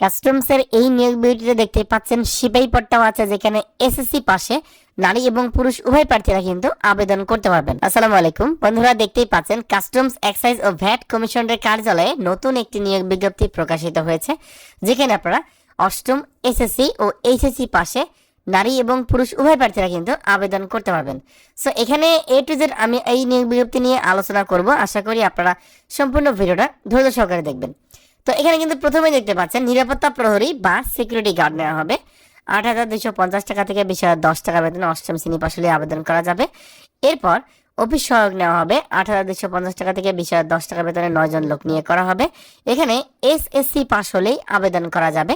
কাস্টমসের এই নিয়োগ বিরতিতে দেখতে পাচ্ছেন সিপাহী পট্টাও আছে, যেখানে এসএসসি পাশে নারী এবং পুরুষ উভয় প্রার্থীরা কিন্তু আবেদন করতে পারবেন। আসসালামু আলাইকুম। বন্ধুরা, দেখতেই পাচ্ছেন কাস্টমস এক্সাইজ ও ভ্যাট কমিশনের কার্যালয়ে নতুন একটি নিয়োগ বিজ্ঞপ্তি প্রকাশিত হয়েছে, যেখানে আপনারা অষ্টম এসএসসি ও এইচএসসি পাশে নারী এবং পুরুষ উভয় প্রার্থীরা কিন্তু আবেদন করতে পারবেন। সো এখানে এ টু জেড আমি এই নিয়োগ বিজ্ঞপ্তি নিয়ে আলোচনা করব। আশা করি আপনারা সম্পূর্ণ ভিডিওটা ধৈর্য সহকারে দেখবেন। তো এখানে কিন্তু প্রথমে দেখতে পাচ্ছেন, নিরাপত্তা প্রহরী বা সিকিউরিটি গার্ড নেওয়া হবে। আট হাজার দুশো পঞ্চাশ টাকা থেকে বিশ হাজার দশ টাকা বেতনে অষ্টম শ্রেণি পাশ হলে আবেদন করা যাবে। এরপর অফিস সহায়ক নেওয়া হবে, আট হাজার দুশো পঞ্চাশ টাকা থেকে বিশ হাজার দশ টাকা বেতনে নয় জন লোক নিয়ে করা হবে। এখানে এস এস সি পাশ হলেই আবেদন করা যাবে।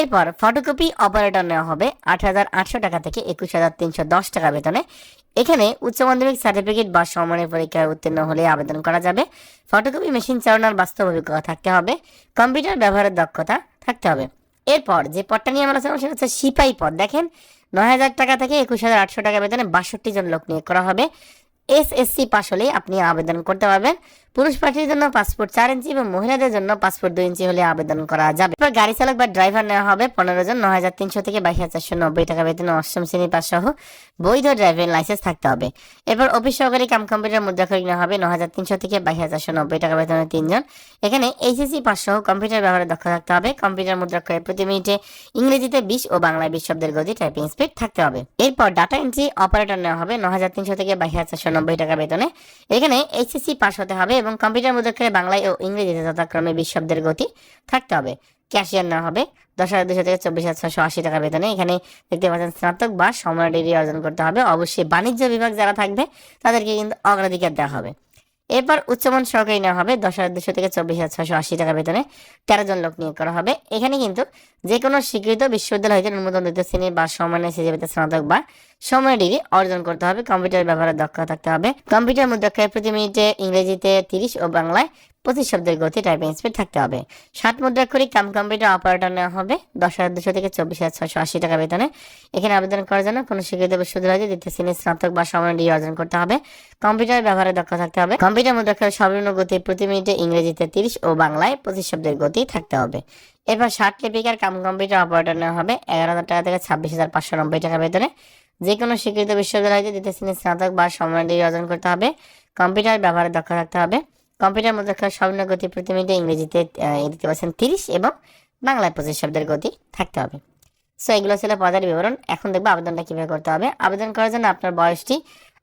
এরপর ফটোকপি অপারেটর নেওয়া হবে আট হাজার আটশো টাকা থেকে একুশ হাজার তিনশো দশ টাকা বেতনে। এখানে উচ্চ মাধ্যমিক সার্টিফিকেট বা সমমানের পরীক্ষায় উত্তীর্ণ হলে আবেদন করা যাবে। ফটোকপি মেশিন চালানোর বাস্তব অভিজ্ঞতা থাকতে হবে। কম্পিউটার ব্যবহারের দক্ষতা থাকতে হবে। এরপর যে পদটা নিয়ে আমরা সেটা হচ্ছে সিপাই পদ। দেখেন, নয় হাজার টাকা থেকে একুশ হাজার আটশো টাকা বেতনে বাষট্টি জন লোক নিয়োগ করা হবে। এস এস সি পাশ হলেই আপনি আবেদন করতে পারবেন। পুরুষ প্রার্থীর জন্য পাসপোর্ট চার ইঞ্চি এবং মহিলাদের জন্য পাসপোর্ট দুই ইঞ্চি হলে আবেদন করা যাবে। এরপর গাড়ি চালক বা ড্রাইভার নেওয়া হবে পনেরো জন, নয় হাজার তিনশো থেকে বাইশ হাজার চারশো নব্বই টাকা বেতনে, অষ্টম শ্রেণি পাস সহ বৈধ ড্রাইভিং লাইসেন্স থাকতে হবে। এরপর অফিস সহকারী কাম কম্পিউটার মুদ্রা মুদ্রাক্ষরিক নেওয়া হবে ন হাজার তিনশো থেকে বাইশ হাজার চারশো নব্বই টাকা বেতনে তিনজন। এখানে এইচএসসি পাস সহ কম্পিউটার ব্যবহারে দক্ষ থাকতে হবে। কম্পিউটার মুদ্রাক্ষরে প্রতি মিনিটে ইংরেজিতে বিশ ও বাংলায় বিশ শব্দের গতি, টাইপিং স্পিড থাকতে হবে। এরপর ডাটা এন্ট্রি অপারেটর নেওয়া হবে ন হাজার তিনশো থেকে বাইশ হাজার চারশো নব্বই টাকা বেতনে। এখানে এইচএসসি পাস হতে হবে এবং কম্পিউটার মুদ্রাক্ষরে বাংলায় ও ইংরেজিতে যথাক্রমে বিশ শব্দের গতি থাকতে হবে। ক্যাশিয়ার নেওয়া হবে। দশ হাজার দুশো থেকে চব্বিশ হাজার ছশো আশি টাকা বেতনে। এখানে দেখতে পাচ্ছেন স্নাতক বা সময় ডিগ্রি অর্জন করতে হবে। অবশ্যই বাণিজ্য বিভাগ যারা থাকবে, তাদেরকে কিন্তু অগ্রাধিকার দেওয়া হবে। এরপর উচ্চমান সহকারী নেওয়া হবে। দশ হাজার দুশো থেকে চব্বিশ হাজার ছশো আশি টাকা বেতনে। তেরো জন লোক নিয়োগ করা হবে। এখানে কিন্তু যে কোনো স্বীকৃত বিশ্ববিদ্যালয় হইতে ন্যূনতম দ্বিতীয় শ্রেণি বা সমানের সিজিপিতে স্নাতক বা সময় ডিগ্রি অর্জন করতে হবে। কম্পিউটার ব্যবহারের দক্ষতা থাকতে হবে। কম্পিউটার মুদ্রাক্ষরে প্রতি মিনিটে ইংরেজিতে তিরিশ ও বাংলায় পঁচিশ শব্দের গতি টাইপিং স্পিড থাকতে হবে। সাত মুদ্রাক্ষরিক কাম কম্পিউটার অপারেটর নেওয়া হবে। দশ হাজার দুশো থেকে চব্বিশ হাজার ছশো আশি টাকা বেতনে। এখানে আবেদন করার জন্য কোনো স্বীকৃত বিশ্ববিদ্যালয়ে দ্বিতীয় শ্রেণির স্নাতক বা সময় ডিগ্রি অর্জন করতে হবে। কম্পিউটার ব্যবহারে দক্ষ থাকতে হবে। কম্পিউটার মুদ্রাক্ষরের সর্বনিম্ন গতি প্রতি মিনিটে ইংরেজিতে তিরিশ ও বাংলায় পঁচিশ শব্দের গতি থাকতে হবে। এরপর ষাট লিপিকার কাম কম্পিউটার অপারেটর নেওয়া হবে। এগারো হাজার টাকা থেকে ছাব্বিশ হাজার পাঁচশো নব্বই টাকা বেতনে যে কোনো স্বীকৃত বিশ্ববিদ্যালয় হইতে দ্বিতীয় শ্রেণির স্নাতক বা সময় ডিগ্রি অর্জন করতে হবে। কম্পিউটার ব্যবহারে দক্ষ থাকতে হবে। কম্পিউটার মুদ্রাক্ষর সর্বনিম্ন গতি প্রতি মিনিটে ইংরেজিতে আহ, দেখতে পাচ্ছেন তিরিশ এবং বাংলায় পঁচিশ শব্দের গতি থাকতে হবে। সো এগুলো ছিল পদের বিবরণ। এখন দেখব আবেদনটা কীভাবে করতে হবে। আবেদন করার জন্য আপনার বয়সটি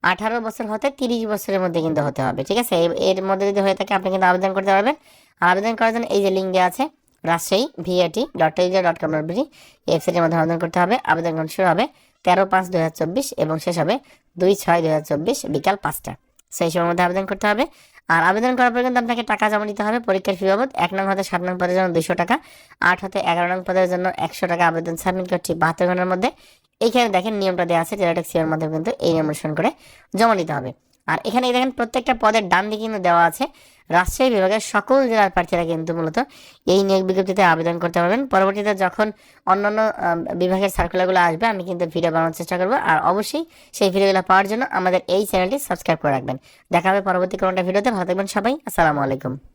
আঠারো বছর হতে তিরিশ বছরের মধ্যে কিন্তু হতে হবে ঠিক আছে? এর মধ্যে যদি হয়ে থাকে আপনি কিন্তু আবেদন করতে পারবেন। আবেদন করার জন্য এই যে লিঙ্ক আছে রাজশাহী, ভিআইটি ডট টেলিজা ডট কম ডট বিডি। ওয়েবসাইটের আবেদন করতে হবে। আবেদন শুরু হবে তেরো পাঁচ দু হাজার চব্বিশ এবং শেষ হবে দুই ছয় দু হাজার চব্বিশ বিকাল পাঁচটা। সেই সময়ের মধ্যে আবেদন করতে হবে। আর আবেদন করার পর কিন্তু আপনাকে টাকা জমা দিতে হবে। পরীক্ষার ফি বাবদ এক নং হতে সাত নং পদের জন্য দুশো টাকা, আট হতে এগারো নং পদের জন্য একশো টাকা আবেদন সাবমিট করছি বাহাত্তর ঘণ্টার মধ্যে। এইখানে দেখেন নিয়মটা দেওয়া আছে টেলাটেক সিওর মাধ্যমে কিন্তু এই নিয়ম অনুসরণ করে জমা দিতে হবে। আর এখানে দেখেন প্রত্যেকটা পদের ডান দিকে কিন্তু দেওয়া আছে। রাজশাহী বিভাগের সকল জেলার প্রার্থীরা কিন্তু মূলত এই নিয়োগ বিজ্ঞপ্তিতে আবেদন করতে পারবেন। পরবর্তীতে যখন অন্যান্য বিভাগের সার্কুলারগুলো আসবে, আমি কিন্তু ভিডিও বানানোর চেষ্টা করব। আর অবশ্যই সেই ভিডিওগুলো পাওয়ার জন্য আমাদের এই চ্যানেলটি সাবস্ক্রাইব করে রাখবেন। দেখা হবে পরবর্তী কোনো ভিডিওতে ভালো থাকবেন সবাই। আসসালামু আলাইকুম।